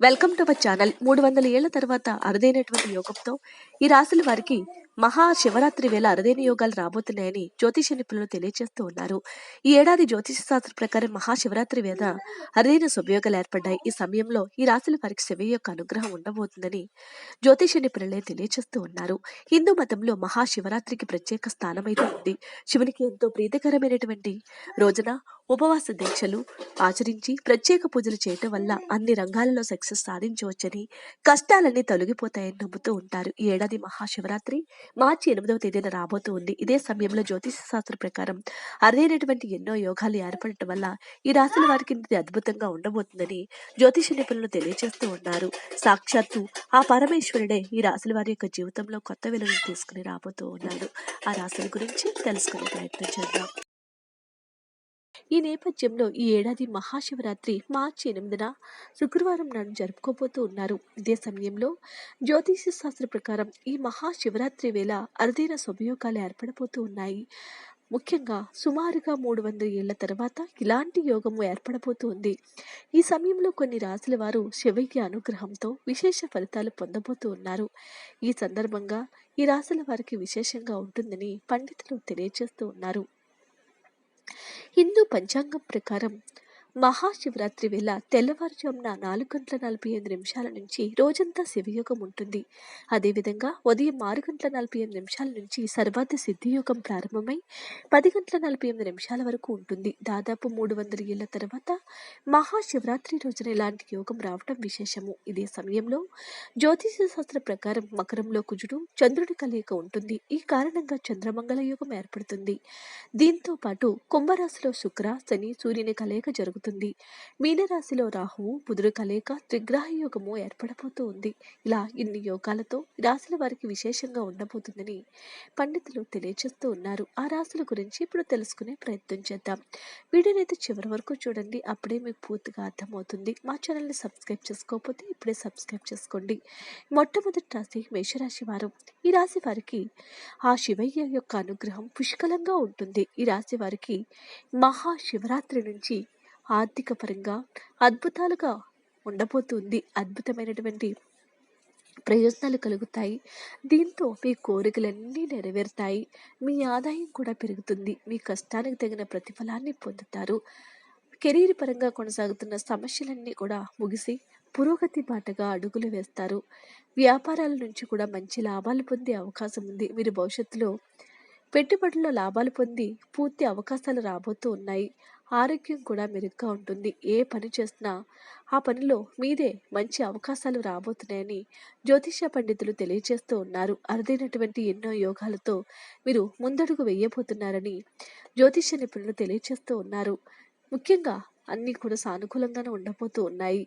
Welcome to our channel. మూడు వందల ఏళ్ళ తర్వాత అరుదైనటువంటి యోగంతో ఈ రాశుల వారికి మహా శివరాత్రి వేళ అరుదైన యోగాలు రాబోతున్నాయని జ్యోతిష నిపుణులు తెలియజేస్తూ ఉన్నారు. ఈ ఏడాది జ్యోతిష శాస్త్ర ప్రకారం మహాశివరాత్రి వేళ అరుదైన శుభయోగాలు ఏర్పడ్డాయి. ఈ సమయంలో ఈ రాశుల వారికి శివ యొక్క అనుగ్రహం ఉండబోతుందని జ్యోతిష నిపుణులే తెలియజేస్తూ ఉన్నారు. హిందూ మతంలో మహాశివరాత్రికి ప్రత్యేక స్థానమైతే ఉంది. శివునికి ఎంతో ప్రీతికరమైనటువంటి రోజున ఉపవాస దీక్షలు ఆచరించి ప్రత్యేక పూజలు చేయటం వల్ల అన్ని రంగాలలో సక్సెస్ సాధించవచ్చని కష్టాలన్నీ తొలగిపోతాయని నమ్ముతూ ఉంటారు. ఈ ఏడాది మహాశివరాత్రి మార్చి ఎనిమిదవ తేదీన రాబోతూ ఉంది. ఇదే సమయంలో జ్యోతిష శాస్త్ర ప్రకారం అరుదైనటువంటి ఎన్నో యోగాలు ఏర్పడటం వల్ల ఈ రాశుల వారికి ఇది అద్భుతంగా ఉండబోతుందని జ్యోతిష నిపుణులు తెలియజేస్తూ ఉన్నారు. సాక్షాత్తు ఆ పరమేశ్వరుడే ఈ రాశుల వారి యొక్క జీవితంలో కొత్త విలువలు తీసుకుని రాబోతూ ఉన్నాడు. ఆ రాశుల గురించి తెలుసుకునే ప్రయత్నం చేద్దాం. ఈ నేపథ్యంలో ఈ ఏడాది మహాశివరాత్రి మార్చి ఎనిమిదిన శుక్రవారం నాడు జరుపుకోబోతూ ఉన్నారు. ఇదే సమయంలో జ్యోతిష శాస్త్ర ప్రకారం ఈ మహాశివరాత్రి వేళ అరుదైన శుభయోగాలు ఏర్పడబోతూ ఉన్నాయి. ముఖ్యంగా సుమారుగా మూడు వందల ఏళ్ళ తర్వాత ఇలాంటి యోగము ఏర్పడబోతోంది ఈ సమయంలో కొన్ని రాశుల వారు శివయ్య అనుగ్రహంతో విశేష ఫలితాలు పొందబోతూ ఉన్నారు. ఈ సందర్భంగా ఈ రాశుల వారికి విశేషంగా ఉంటుందని పండితులు తెలియజేస్తూ ఉన్నారు. హిందూ పంచాంగం ప్రకారం మహాశివరాత్రి వేళ తెల్లవారుజామున నాలుగు గంటల నలభై ఎనిమిది నిమిషాల నుంచి రోజంతా శివయోగం ఉంటుంది. అదేవిధంగా ఉదయం ఆరు గంటల నలభై ఎనిమిది నిమిషాల నుంచి సర్వార్థ సిద్ధియోగం ప్రారంభమై పది గంటల నలభై ఎనిమిది నిమిషాల వరకు ఉంటుంది. దాదాపు మూడు వందల ఏళ్ళ తర్వాత మహాశివరాత్రి రోజున ఇలాంటి యోగం రావడం విశేషము. ఇదే సమయంలో జ్యోతిష శాస్త్ర ప్రకారం మకరంలో కుజుడు చంద్రుడి కలయిక ఉంటుంది. ఈ కారణంగా చంద్రమంగళ యోగం ఏర్పడుతుంది. దీంతో పాటు కుంభరాశిలో శుక్ర శని సూర్యుని కలయిక జరుగుతుంది. మీనరాశిలో రాహువు బుధుడు కలయిక త్రిగ్రహ యోగము ఏర్పడబోతూ ఉంది. ఇలా ఇన్ని యోగాలతో ఈ రాశుల వారికి విశేషంగా ఉండబోతుందని పండితులు తెలియజేస్తూ ఉన్నారు. ఆ రాశుల గురించి ఇప్పుడు తెలుసుకునే ప్రయత్నం చేద్దాం. వీడియోనైతే చివరి వరకు చూడండి. అప్పుడే మీకు పూర్తిగా అర్థమవుతుంది. మా ఛానల్ని సబ్స్క్రైబ్ చేసుకోకపోతే ఇప్పుడే సబ్స్క్రైబ్ చేసుకోండి. మొట్టమొదటి రాశి మేషరాశి వారు. ఈ రాశి వారికి ఆ శివయ్య యొక్క అనుగ్రహం పుష్కలంగా ఉంటుంది. ఈ రాశి వారికి మహాశివరాత్రి నుంచి ఆర్థిక పరంగా అద్భుతాలుగా ఉండబోతుంది. అద్భుతమైనటువంటి ప్రయోజనాలు కలుగుతాయి. దీంతో మీ కోరికలన్నీ నెరవేరుతాయి. మీ ఆదాయం కూడా పెరుగుతుంది. మీ కష్టానికి తగిన ప్రతిఫలాన్ని పొందుతారు. కెరీర్ పరంగా కొనసాగుతున్న సమస్యలన్నీ కూడా ముగిసి పురోగతి బాటగా అడుగులు వేస్తారు. వ్యాపారాల నుంచి కూడా మంచి లాభాలు పొందే అవకాశం ఉంది. మీరు భవిష్యత్తులో పెట్టుబడుల్లో లాభాలు పొంది పూర్తి అవకాశాలు రాబోతూ ఉన్నాయి. ఆరోగ్యం కూడా మెరుగ్గా ఉంటుంది. ఏ పని చేసినా ఆ పనిలో మీదే మంచి అవకాశాలు రాబోతున్నాయని జ్యోతిష పండితులు తెలియజేస్తూ ఉన్నారు. అరుదైనటువంటి ఎన్నో యోగాలతో మీరు ముందడుగు వేయబోతున్నారని జ్యోతిష నిపుణులు తెలియజేస్తూ ఉన్నారు. ముఖ్యంగా అన్నీ కూడా సానుకూలంగానే ఉండబోతూ ఉన్నాయి.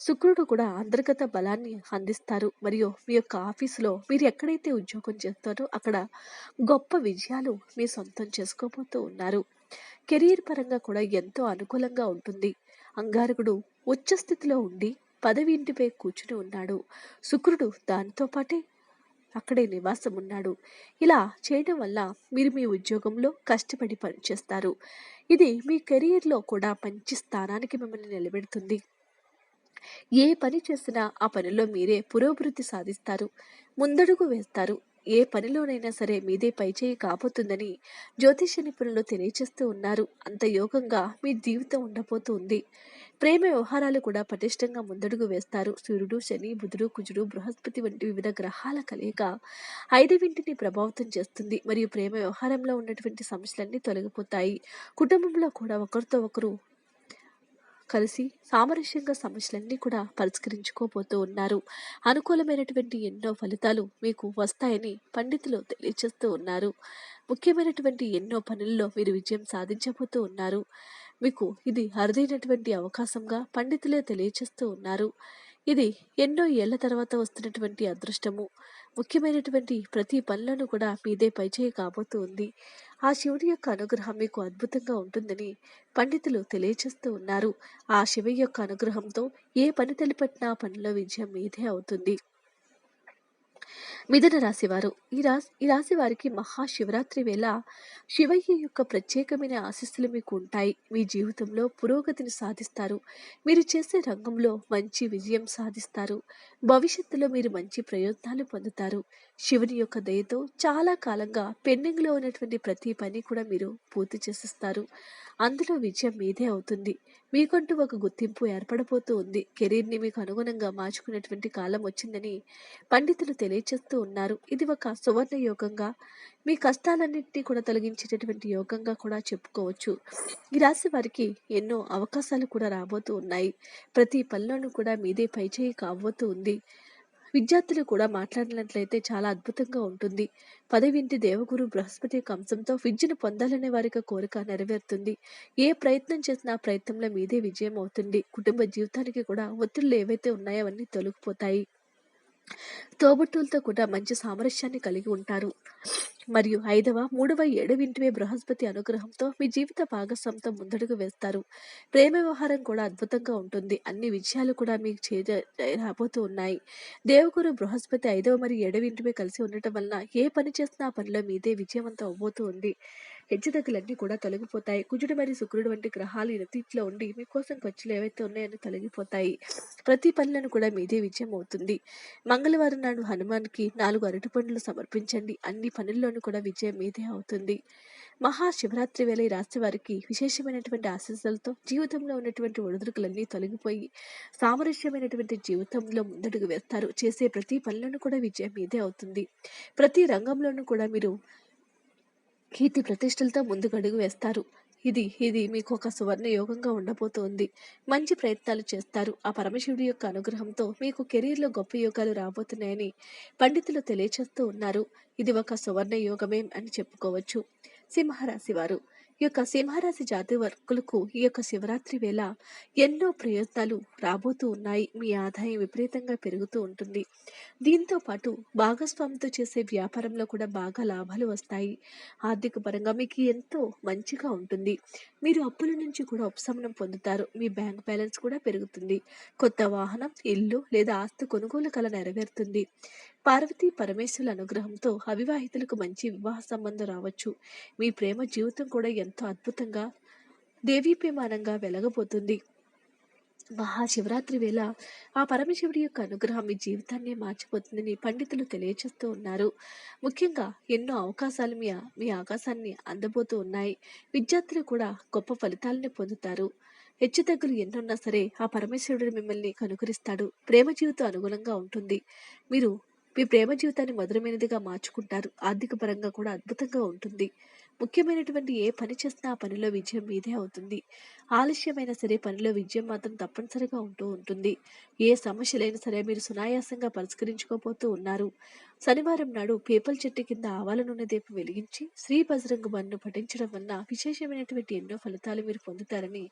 శుక్రుడు కూడా అంతర్గత బలాన్ని అందిస్తారు. మరియు మీ యొక్క ఆఫీసులో మీరు ఎక్కడైతే ఉద్యోగం చేస్తారో అక్కడ గొప్ప విజయాలు మీ సొంతం చేసుకోబోతూ ఉన్నారు. కెరీర్ పరంగా కూడా ఎంతో అనుకూలంగా ఉంటుంది. అంగారకుడు ఉచ్చ స్థితిలో ఉండి పదవి ఇంటిపై కూర్చుని ఉన్నాడు. శుక్రుడు దానితో పాటే అక్కడే నివాసం ఉన్నాడు ఇలా చేయడం వల్ల మీరు మీ ఉద్యోగంలో కష్టపడి పనిచేస్తారు. ఇది మీ కెరీర్లో కూడా మంచి స్థానానికి మిమ్మల్ని నిలబెడుతుంది. ఏ పని చేసినా ఆ పనిలో మీరే పురోభివృద్ధి సాధిస్తారు. ముందడుగు వేస్తారు. ఏ పనిలోనైనా సరే మీదే పైచేయి కాబోతుందని జ్యోతిష నిపుణులు తెలియచేస్తూ ఉన్నారు. అంత యోగంగా మీ జీవితం ఉండబోతుంది. ప్రేమ వ్యవహారాలు కూడా పటిష్టంగా ముందడుగు వేస్తారు. సూర్యుడు శని బుధుడు కుజుడు బృహస్పతి వంటి వివిధ గ్రహాల కలయిక ఐదవింటిని ప్రభావితం చేస్తుంది. మరియు ప్రేమ వ్యవహారంలో ఉన్నటువంటి సమస్యలన్నీ తొలగిపోతాయి. కుటుంబంలో కూడా ఒకరితో ఒకరు కలిసి సామరస్యంగా సమస్యలన్నీ కూడా పరిష్కరించుకోబోతూ ఉన్నారు. అనుకూలమైనటువంటి ఎన్నో ఫలితాలు మీకు వస్తాయని పండితులు తెలియజేస్తూ ఉన్నారు. ముఖ్యమైనటువంటి ఎన్నో పనుల్లో మీరు విజయం సాధించబోతూ ఉన్నారు. మీకు ఇది అరుదైనటువంటి అవకాశంగా పండితులే తెలియజేస్తూ ఉన్నారు. ఇది ఎన్నో ఏళ్ళ తర్వాత వస్తున్నటువంటి అదృష్టము. ముఖ్యమైనటువంటి ప్రతి పనులను కూడా మీదే పైచేయి కాబోతూ ఉంది. ఆ శివుడి యొక్క అనుగ్రహం మీకు అద్భుతంగా ఉంటుందని పండితులు తెలియజేస్తూ ఉన్నారు. ఆ శివ యొక్క అనుగ్రహంతో ఏ పని తలపెట్టినా పనిలో విజయం మీదే అవుతుంది. మిథున రాశివారు. ఈ రాశి ఈ రాశి వారికి మహాశివరాత్రి వేళ శివయ్య యొక్క ప్రత్యేకమైన ఆశీస్సులు మీకు ఉంటాయి. మీ జీవితంలో పురోగతిని సాధిస్తారు. మీరు చేసే రంగంలో మంచి విజయం సాధిస్తారు. భవిష్యత్తులో మీరు మంచి ప్రయోజనాలు పొందుతారు. శివుని యొక్క దయతో చాలా కాలంగా పెండింగ్లో ఉన్నటువంటి ప్రతి పని కూడా మీరు పూర్తి చేసిస్తారు. అందులో విజయం మీదే అవుతుంది. మీకంటూ ఒక గుర్తింపు ఏర్పడబోతూ ఉంది. కెరీర్ని మీకు అనుగుణంగా మార్చుకునేటువంటి కాలం వచ్చిందని పండితులు తెలియచేస్తూ ఉన్నారు. ఇది ఒక సువర్ణ యోగంగా మీ కష్టాలన్నింటినీ కూడా తొలగించేటటువంటి యోగంగా కూడా చెప్పుకోవచ్చు. ఈ రాశి వారికి ఎన్నో అవకాశాలు కూడా రాబోతూ ఉన్నాయి. ప్రతి పనిలోనూ కూడా మీదే పైచేయి కాబోతూ ఉంది. విద్యార్థులు కూడా మాట్లాడినట్లయితే చాలా అద్భుతంగా ఉంటుంది. పదవింటి దేవగురు బృహస్పతి కంసంతో విద్యను పొందాలనే వారికి కోరిక నెరవేరుతుంది. ఏ ప్రయత్నం చేసినా ప్రయత్నంలో మీదే విజయం అవుతుంది. కుటుంబ జీవితానికి కూడా ఒత్తిళ్ళు ఏవైతే ఉన్నాయో అవన్నీ తొలగిపోతాయి. తోబుట్టువులతో కూడా మంచి సామరస్యాన్ని కలిగి ఉంటారు. మరియు ఐదవ మూడవ ఏడవ ఇంటివే బృహస్పతి అనుగ్రహంతో మీ జీవిత భాగస్వామితో ముందడుగు వేస్తారు. ప్రేమ వ్యవహారం కూడా అద్భుతంగా ఉంటుంది. అన్ని విజయాలు కూడా మీకు చేజ రాబోతూ ఉన్నాయి. దేవగురు బృహస్పతి ఐదవ మరియు ఏడవ ఇంటివే కలిసి ఉండటం వలన ఏ పని చేసినా ఆ పనిలో మీదే విజయవంతం అవబోతూ ఉంది. హెచ్చుతగ్గులన్నీ కూడా తొలగిపోతాయి. కుజుడు మరియు శుక్రుడు వంటి గ్రహాలు ఎనతిట్లో ఉండి మీకోసం ఖర్చులు ఏవైతే ఉన్నాయని తొలగిపోతాయి. ప్రతి పనులను కూడా మీదే విజయం అవుతుంది. మంగళవారం నాడు హనుమాన్కి నాలుగు అరటి పండ్లు సమర్పించండి. అన్ని పనుల్లోనూ కూడా విజయం మీదే అవుతుంది. మహాశివరాత్రి వేళ ఈ రాశి వారికి విశేషమైనటువంటి ఆశీస్సులతో జీవితంలో ఉన్నటువంటి ఒడిదుడుకులన్నీ తొలగిపోయి సామరస్యమైనటువంటి జీవితంలో ముందడుగు వేస్తారు. చేసే ప్రతి పనులను కూడా విజయం మీదే అవుతుంది. ప్రతి రంగంలోనూ కూడా మీరు కీర్తి ప్రతిష్టలతో ముందుకు అడుగు వేస్తారు. ఇది ఇది మీకు ఒక సువర్ణ యోగంగా ఉండబోతోంది. మంచి ప్రయత్నాలు చేస్తారు. ఆ పరమశివుడి యొక్క అనుగ్రహంతో మీకు కెరీర్లో గొప్ప యోగాలు రాబోతున్నాయని పండితులు తెలియచేస్తూ ఉన్నారు. ఇది ఒక సువర్ణ యోగమే అని చెప్పుకోవచ్చు. సింహరాశి వారు ఈ యొక్క సింహరాశి జాతి వర్గులకు ఈ యొక్క శివరాత్రి వేళ ఎన్నో ప్రయత్నాలు రాబోతూ ఉన్నాయి. మీ ఆదాయం విపరీతంగా పెరుగుతూ ఉంటుంది. దీంతో పాటు భాగస్వామితో చేసే వ్యాపారంలో కూడా బాగా లాభాలు వస్తాయి. ఆర్థిక పరంగా మీకు ఎంతో మంచిగా ఉంటుంది. మీరు అప్పుల నుంచి కూడా ఉపశమనం పొందుతారు. మీ బ్యాంక్ బ్యాలెన్స్ కూడా పెరుగుతుంది. కొత్త వాహనం ఇల్లు లేదా ఆస్తి కొనుగోలు కల నెరవేరుతుంది. పార్వతీ పరమేశ్వరుల అనుగ్రహంతో అవివాహితులకు మంచి వివాహ సంబంధం రావచ్చు. మీ ప్రేమ జీవితం కూడా ఎంతో అద్భుతంగా దేవీప్యమానంగా వెలగబోతుంది. మహాశివరాత్రి వేళ ఆ పరమశివుడి యొక్క అనుగ్రహం మీ జీవితాన్ని మార్చిపోతుందని పండితులు తెలియజేస్తూ ఉన్నారు. ముఖ్యంగా ఎన్నో అవకాశాలు మీ మీ ఆకాశాన్ని అందబోతూ ఉన్నాయి. విద్యార్థులు కూడా గొప్ప ఫలితాలని పొందుతారు. హెచ్చుతగ్గులు ఎన్నున్నా సరే ఆ పరమేశ్వరుడు మిమ్మల్ని కనుకరిస్తాడు. ప్రేమ జీవితం అనుగుణంగా ఉంటుంది. మీరు మీ ప్రేమ జీవితాన్ని మధురమైనదిగా మార్చుకుంటారు. ఆర్థిక పరంగా కూడా అద్భుతంగా ఉంటుంది. ముఖ్యమైనటువంటి ఏ పని చేసినా ఆ పనిలో విజయం మీదే అవుతుంది. ఆలస్యమైన సరే పనిలో విజయం మాత్రం తప్పనిసరిగా ఉంటూ ఉంటుంది. ఏ సమస్యలైనా సరే మీరు సునాయాసంగా పరిష్కరించుకోబోతూ ఉన్నారు. శనివారం నాడు పేపల్ చెట్టు కింద ఆవాల నూనె దీపం వెలిగించి శ్రీ బజరంగ బన్ను పఠించడం వల్ల విశేషమైనటువంటి ఎన్నో ఫలితాలు మీరు పొందుతారని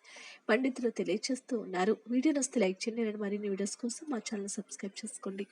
పండితులు తెలియజేస్తూ ఉన్నారు. వీడియో నస్తే లైక్ చేయండి. మరిన్ని వీడియోస్ కోసం మా ఛానల్ సబ్స్క్రైబ్ చేసుకోండి.